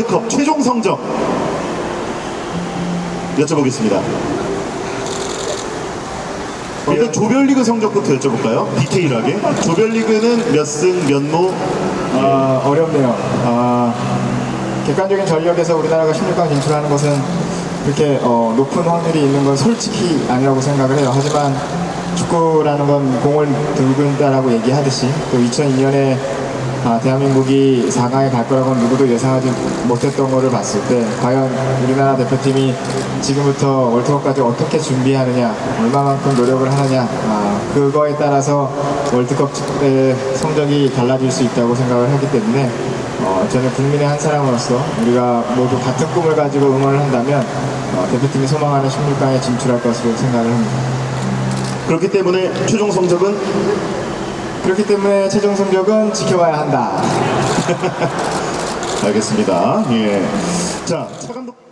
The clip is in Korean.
월드컵 최종 성적 여쭤보겠습니다. 일단 조별리그 성적부터 여쭤볼까요? 디테일하게. 조별리그는 몇 승, 몇 무, 아, 어렵네요. 아, 객관적인 전력에서 우리나라가 16강 진출하는 것은 그렇게 어, 높은 확률이 있는 건 솔직히 아니라고 생각을 해요. 하지만 축구라는 건 공을 들고 있다라고 얘기하듯이 또 2002년에 아, 대한민국이 4강에 갈 거라고는 누구도 예상하지 못했던 거를 봤을 때 과연 우리나라 대표팀이 지금부터 월드컵까지 어떻게 준비하느냐 얼마만큼 노력을 하느냐 아, 그거에 따라서 월드컵 때 성적이 달라질 수 있다고 생각을 하기 때문에 어, 저는 국민의 한 사람으로서 우리가 모두 같은 꿈을 가지고 응원을 한다면 어, 대표팀이 소망하는 16강에 진출할 것으로 생각을 합니다. 그렇기 때문에 최종 성적은 그렇기 때문에 최종 성적은 지켜봐야 한다. 알겠습니다. 예. 자, 차 감독.